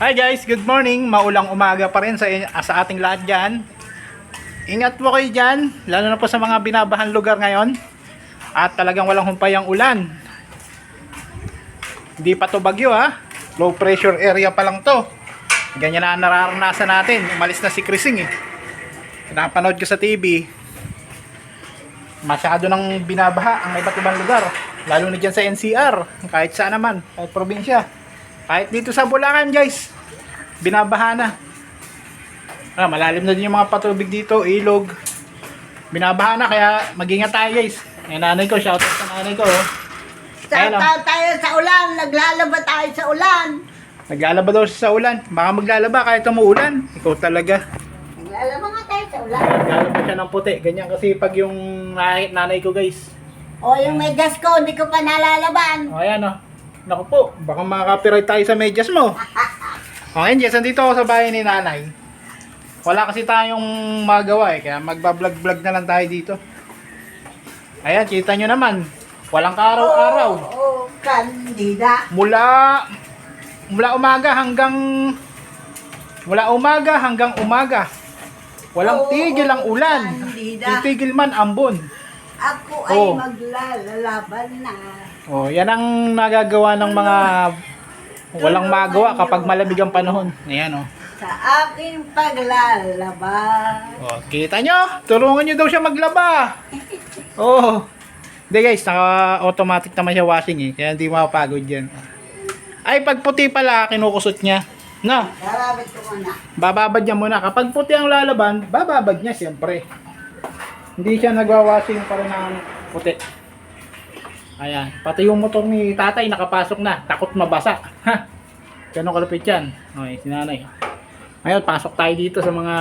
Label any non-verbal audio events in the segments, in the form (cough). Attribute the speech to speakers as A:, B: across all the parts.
A: Hi guys, good morning. Maulang umaga pa rin sa, sa ating lahat dyan. Ingat po kayo dyan, lalo na po sa mga binabahan lugar ngayon. At talagang walang humpay ang ulan. Hindi pa to bagyo ha. Low pressure area pa lang to. Ganyan na nararanasan natin. Umalis na si Krising eh. Pinapanood ko sa TV. Masyado nang binabaha ang iba't ibang lugar. Lalo na dyan sa NCR. Kahit saan naman. Kahit probinsya. Kahit dito sa Bulacan guys. Binabaha na. Ah, malalim na din yung mga patubig dito. Ilog. Binabaha na kaya mag-ingat tayo guys. Yung nanay ko. Shoutout sa nanay ko. oh. Oh.
B: Tataw tayo sa ulan, naglalaba tayo sa ulan.
A: Naglalaba daw siya sa ulan. Baka maglalaba kahit umuulan. Ikaw talaga.
B: Naglalaba nga tayo sa ulan.
A: Naglalaba siya ng puti. Ganyan kasi pag yung nanay, ko guys.
B: O yung medyas ko, hindi ko pa nalalaban.
A: O ayan o. Naku po, baka makaka-copyright tayo sa medyas mo. (laughs) O ngayon, Jess, nandito ako sa bahay ni nanay. Wala kasi tayong magawa eh, kaya magbablog-vlog na lang tayo dito. Ayan, kita nyo naman. Walang kaaraw-araw.
B: Oo, kandida.
A: Mula mula umaga hanggang mula umaga hanggang umaga. Walang tigil ang ulan.
B: Candida.
A: Titigil man ambon.
B: Ako ay
A: Oo.
B: maglalalaban na.
A: Oh, yan ang nagagawa ng mga walang magawa kapag malamig ang panahon. Ayan oh.
B: Sa aking paglalaban.
A: Oh, kita nyo? Tulungan nyo daw siya maglaba. Oh. Hindi guys, naka-automatic naman siya washing eh. Kaya hindi mapapagod yan. Ay, pag puti pala, kinukusot niya. No,
B: Darabit ko muna.
A: bababad niya muna. Kapag puti ang lalaban, bababad niya siyempre. Hindi siya nagwa-washing pa rin ng puti. Ayan. Pati yung motor ni tatay nakapasok na. Takot mabasa. Ha? Ganun kalapit yan. Okay, sinanay. Ngayon, pasok tayo dito sa mga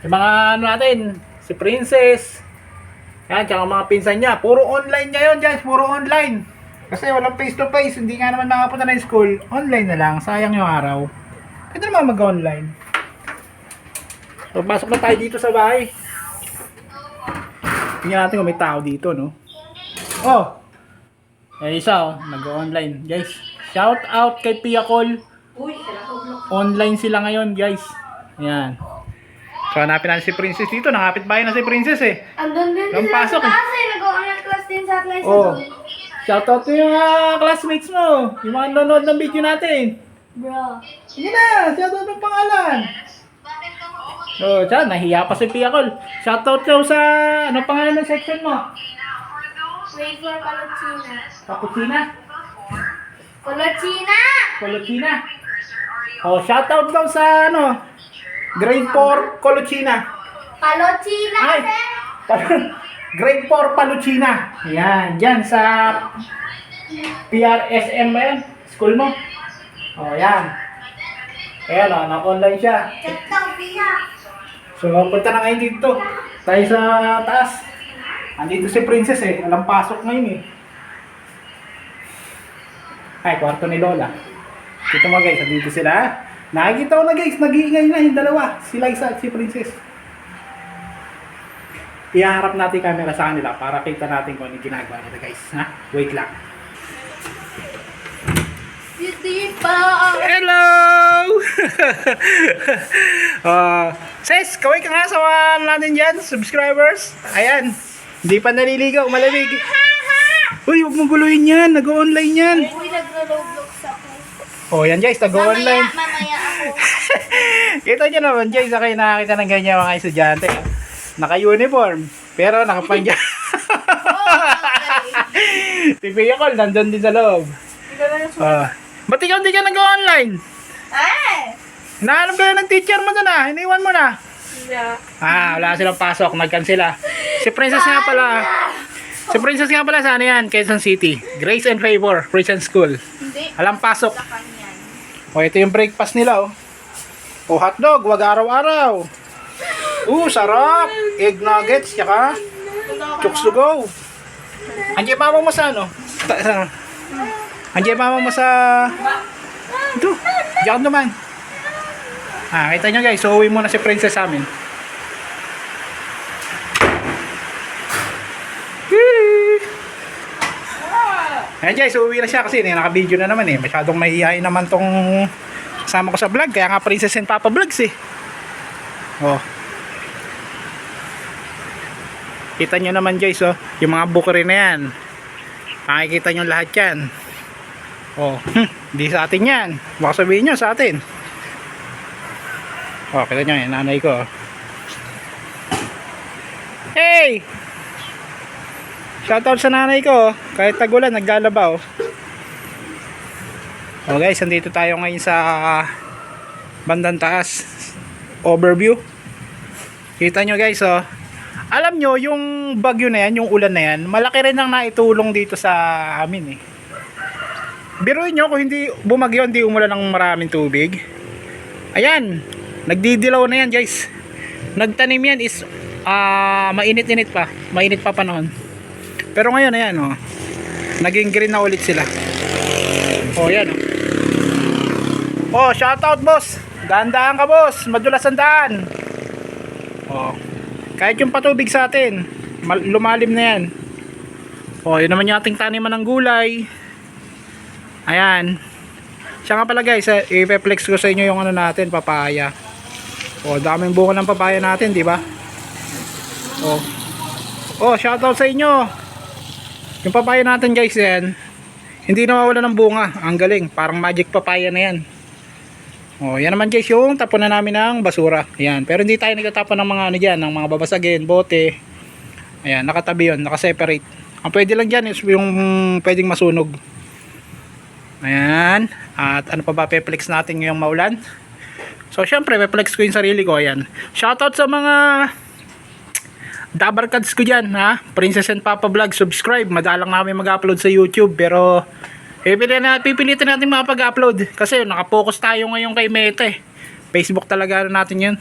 A: sa mga ano natin. Si Princess. Yan, tsaka mga pinsan niya. Puro online ngayon guys. Puro online. Kasi walang face to face. Hindi nga naman makapunta na school. Online na lang. Sayang yung araw. Pwede naman mag-online. So, pasok na tayo dito sa bahay. Tingnan natin kung may tao dito, no? Oh! Eh, isa, oh. Nag-online. Guys, shout out kay Pia Call.
B: Uy,
A: Online sila ngayon, guys. Ayan. So, hanapin natin si Princess dito. Nakapit bahay na si Princess, eh.
C: Andun din
A: Nang
C: sila
A: pasok,
C: sa taas eh. Nag-online class din sa Atlas.
A: Oh. Shout out to yung mga classmates mo. Yung mga nanonood ng video natin.
C: Bro.
A: Sige na, shout out ng pangalan. Oh, siya, nahiya pa si Pia Call. Shout out daw sa, ano pangalan ng section mo?
C: Wait for Colochina.
A: Kapuchina?
C: Colochina!
A: Colochina. Oh, shout out daw sa, ano, grade 4 Colochina.
C: Colochina
A: Ay! (laughs) grade 4 Paluchina. Yan, dyan sa PRSM ba yan? School mo? Oh, yan. Ayan, oh, naka-online siya.
B: Katang piya.
A: So, punta na ngayon dito. Tayo sa taas. Andito si Princess eh. Walang pasok ngayon eh. Ay, kwarto ni Lola. Dito mo guys, andito sila. Nakikita ko na guys, nag-iingay na yung dalawa. Si Liza at si Princess. Iharap natin yung camera sa kanila para kita natin kung ano yung ginagawa nila guys. Ha? Wait lang. Hello! uh, (laughs) sis, kaway ka nga sa mga natin dyan, subscribers. Ayan, hindi pa naliligaw, malamig. Uy, huwag mong guluhin yan, nag-online yan.
C: Uy, nagro-roblox ako.
A: Oh, yan guys, nag-online.
C: Mamaya, mamaya ako. (laughs)
A: Kita nyo naman guys, sa kayo nakakita ng ganyan mga estudyante. Naka-uniform, pero nakapangya. si Pia Col, nandun din sa loob. Ah. Ba't ikaw hindi ka nag-online?
B: Ay!
A: Nahanap kayo ng teacher mo doon ah, iniwan mo na.
C: Yeah.
A: Ah, wala silang pasok, nag-cancela. Si Princess nga pala. Si Princess nga pala sa ano yan, Quezon City. Grace and Favor, Christian School.
C: Hindi.
A: Alam pasok. O, ito yung breakfast nila oh. O, hotdog, wag araw-araw. Uh, sarap. Egg nuggets, tsaka chooks to go. Andiyan mama mo sa ano? Andiyan mama mo sa... Ito, diyan naman. Ah, kita nyo guys, so uwi muna si Princess amin. Ayan guys, uwi na siya kasi naka-video na naman eh. Masyadong mahihayin naman tong Kasama ko sa vlog, kaya nga Princess and Papa Vlogs eh. Oh. Kita nyo naman guys, oh, yung mga bukuri na yan. Makikita nyo lahat yan. Oh, (laughs) hindi sa atin yan. Baka sabihin nyo sa atin. Oh, kita nyo, yung nanay ko. oh. Hey! Shoutout sa nanay ko, oh. kahit tagulan, naglalaba oh. Guys, andito tayo ngayon sa bandang taas. Overview. Kita nyo guys oh. Alam nyo, yung bagyo na yan, yung ulan na yan, malaki rin ang naitulong dito sa amin eh. Biruin nyo kung hindi bumagyo, hindi umulan ng maraming tubig. Ayan, nagdidilaw na yan guys. Nagtanim yan is ah mainit-init pa. Mainit pa panahon. Pero ngayon ayan oh. Naging green na ulit sila. Oh, yan oh. Oh, shoutout boss. Dahan-dahan ka boss. Madulas ang daan. Oh. Kahit yung patubig sa atin, mal- lumalim na yan. Oh, yun naman yung ating taniman ng gulay. Ayan. Siya nga pala guys, eh, i-flex ko sa inyo yung ano natin, papaya. Oh, daming bunga ng papaya natin, di ba? Oh. Oh, shoutout sa inyo. Yung papaya natin guys yan, hindi nawawala ng bunga. Ang galing, parang magic papaya na yan. Oh, yan naman guys yung tapon na namin ng basura. Ayan, pero hindi tayo nagtatapon ng mga ano diyan, ng mga babasagin, bote. Ayan, nakatabi 'yon, naka-separate. Ang pwede lang diyan is yung pwedeng masunog. Ayan, at ano pa ba pe-flex natin ngayong maulan? So, syempre, pe-flex ko yung sarili ko. Ayan. Shoutout sa mga Dabarkads ko dyan, ha? Princess and Papa Vlog, subscribe. Madalang namin mag-upload sa YouTube, pero pipilitin, na, pipilitin natin makapag-upload. Kasi nakapokus tayo ngayon kay Meta eh. Facebook talaga ano natin yun.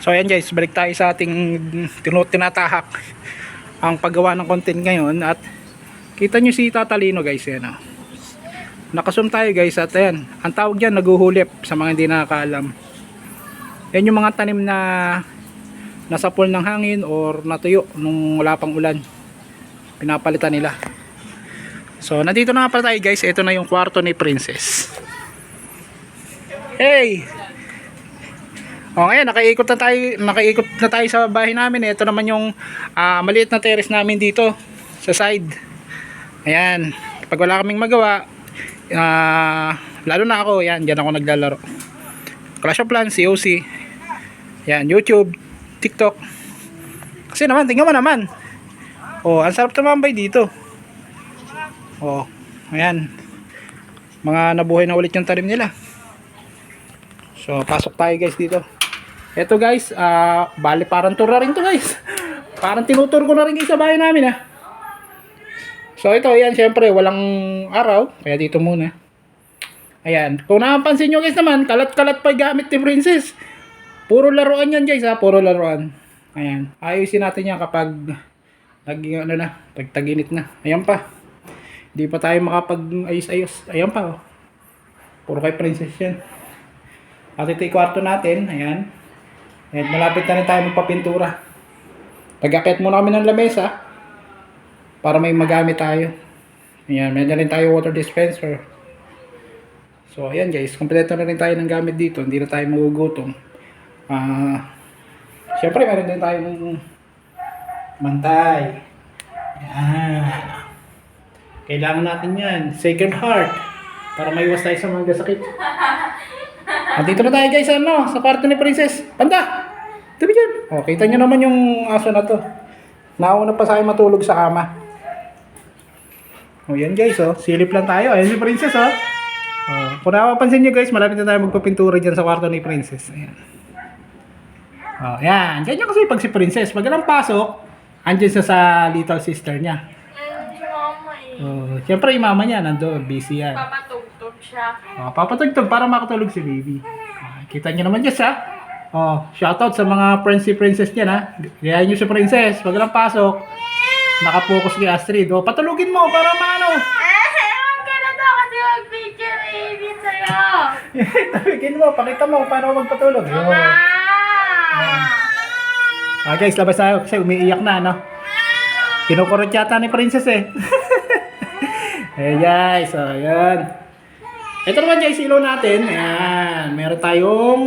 A: So ayan guys, balik tayo sa ating tinatahak ang paggawa ng content ngayon at kita nyo si Tatalino guys yan oh. Nakasum tayo guys at ayan, ang tawag dyan naguhulip sa mga hindi nakakaalam. Yan yung mga tanim na nasa pool ng hangin or natuyo nung wala pang ulan. Pinapalitan nila. So, nandito na nga pala tayo guys. Ito na yung kwarto ni Princess. Hey! O ngayon, nakaikot na tayo, nakaikot na tayo sa bahay namin. Ito naman yung ah, maliit na terrace namin dito sa side. Ayan. Pag wala kaming magawa, ah, lalo na ako, yan, dyan ako naglalaro. Clash of Clans, COC, yan, YouTube, TikTok. Kasi naman, tingnan mo naman. Oh, ang sarap tumambay dito. Oh, ayan. Mga nabuhay na ulit yung tarim nila. So, pasok tayo guys dito. Ito guys, ah, bali parang tour na rin to guys. Parang tinutur ko na rin guys sa bahay namin ah. So, ito, ayan, syempre, walang araw. Kaya dito muna. Ayan. Kung napansin nyo guys naman, kalat-kalat pa gamit ni Princess. Puro laruan yan guys ha, puro laruan. Ayan. Ayusin natin yan kapag naging ano na, tagtaginit na. Ayan pa. Hindi pa tayo makapag-ayos-ayos. Ayan pa oh. Puro kay princess yan. At ito kwarto natin. Ayan. Ayan, malapit na rin tayo magpapintura. Pag-akit muna kami ng lamesa para may magamit tayo. Ayan, may rin tayo water dispenser. So, ayan guys, kompleto na rin tayo ng gamit dito. Hindi na tayo magugutom. Ah, Siyempre, meron din tayong mantay. Yan. Kailangan natin yan. Sacred Heart. Para maiwas tayo sa mga sakit. At dito na tayo guys, ano, sa kwarto ni Princess. Panda! Tabi dyan. O, kita nyo naman yung aso na to. Nauna pa sa akin matulog sa kama. O, yan guys, oh. Silip lang tayo. Ayan si Princess, oh. Oh, kung napapansin nyo guys, malapit na tayo magpapintura dyan sa kwarto ni Princess. Ayan. Oh, yan. Ganyan kasi pag si Princess, pag anong pasok, andyan siya sa little sister niya.
C: Ayun si mama eh.
A: Oh, siyempre yung mama niya nandoon, busy yan.
C: Papatugtog siya.
A: Oh, papatugtog para makatulog si baby. Ah, kita niyo naman dyan siya. Oh, shoutout sa mga friends si Princess niya ha. Gayahin niyo si Princess, pag anong pasok, nakapokus kay Astrid. Oh, patulugin mo para maano.
C: Eh, huwag ka na daw kasi mag-picture baby sa'yo. (laughs)
A: Tawagin mo, pakita mo paano magpatulog. Yun.
C: Mama!
A: Ah, guys, labas tayo kasi umiiyak na, no? Kinukurot yata ni Princess eh. (laughs) eh guys, so yan. Ito naman guys, ilaw natin. Ayan. Meron tayong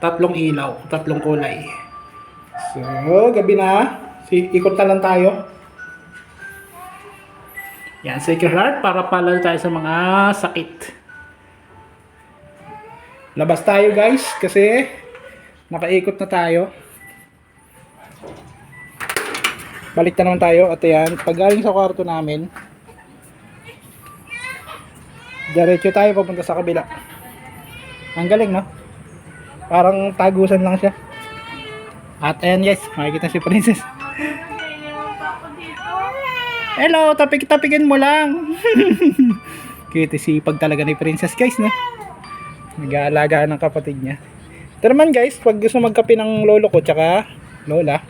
A: tatlong ilaw. Tatlong kulay. So, gabi na. Ikot na lang tayo. Yan, Sacred Heart para pala tayo sa mga sakit. Labas tayo guys kasi nakaikot na tayo. Balik na naman tayo at yan, pag galing sa kwarto namin, diretso tayo papunta sa kabila. Ang galing no? Parang tagusan lang siya. At ayan guys, makikita si Princess. Hello, tapik-tapikin mo lang. (laughs) Kita sipag talaga ni Princess guys, no? Nag-aalaga ng kapatid niya. Ito naman guys, pag gusto magkape ng lolo ko tsaka lola.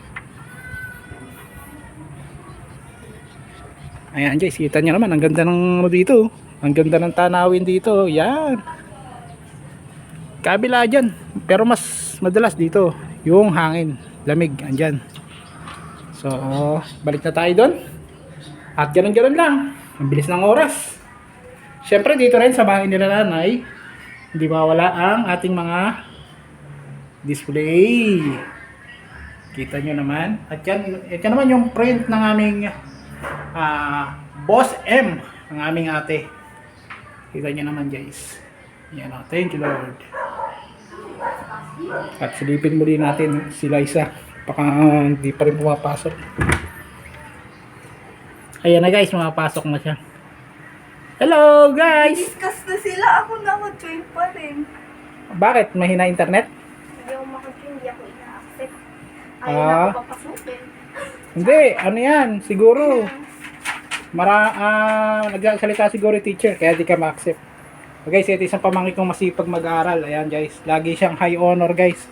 A: Ayan guys, kita niyo naman, ang ganda ng ano dito. Ang ganda ng tanawin dito. Yan. Kabila dyan. Pero mas madalas dito. Yung hangin. Lamig. Andyan. So, balik na tayo doon. At ganun-ganun lang. Ang bilis ng oras. Siyempre dito rin sa bahay nila nanay, hindi mawala ang ating mga display. Kita nyo naman. At yan, ito naman yung print ng aming ah, Boss M, ang aming ate. Kita nyo naman guys. Yan o. Thank you Lord. At silipin muli natin si Liza. Baka hindi pa rin pumapasok. Ayan na guys, mapasok na siya. Hello guys!
C: Discuss na sila. Ako naka-join pa rin.
A: Bakit? Mahina internet?
C: Hindi ako maka-join. Hindi ako ina-accept.
A: Ah.
C: Ayaw na ako papasukin. (laughs)
A: Hindi, ano yan? Siguro. Mara, ah, nagsasalita siguro yung teacher, kaya di ka ma-accept. So guys, ito isang pamangkin kong masipag mag-aaral. Ayan guys, lagi siyang high honor guys.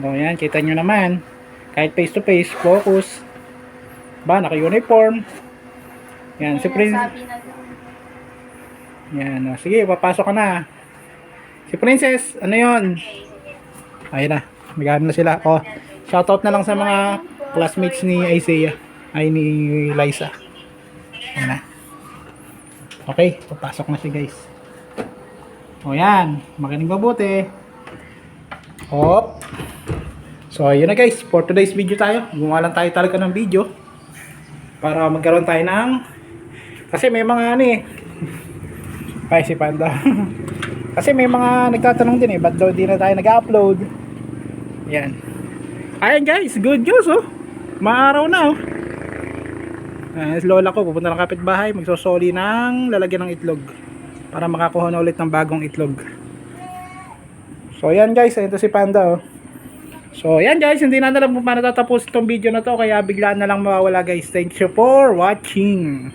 A: So yan, kita nyo naman. Kahit face to face, focus. Ba, naka-uniform. Yan, si Prince. Yan, oh, sige, papasok ka na. Si Princess, ano yon? Ayun na, nagano na sila. Oh, shoutout na lang sa mga classmates ni Isaiah. Ay, ni Liza. Ayun na. Okay, papasok na si guys. O yan, makinig mabuti. Hop. So, ayun na guys, for today's video tayo. Gumawa lang tayo talaga ng video. Para magkaroon tayo ng... Kasi may mga ano eh, (laughs) ay, si Panda. (laughs) Kasi may mga nagtatanong din eh, ba't daw di na tayo nag-upload? Yan. Ayan guys, good news oh. Maaraw na oh. Si lola ko, pupunta ng kapitbahay, magsosoli ng lalagyan ng itlog. Para makakuha na ulit ng bagong itlog. So yan guys, ito si Panda oh. So yan guys, hindi na alam kung paano tatapos itong video na to, kaya biglaan na lang mawawala guys. Thank you for watching.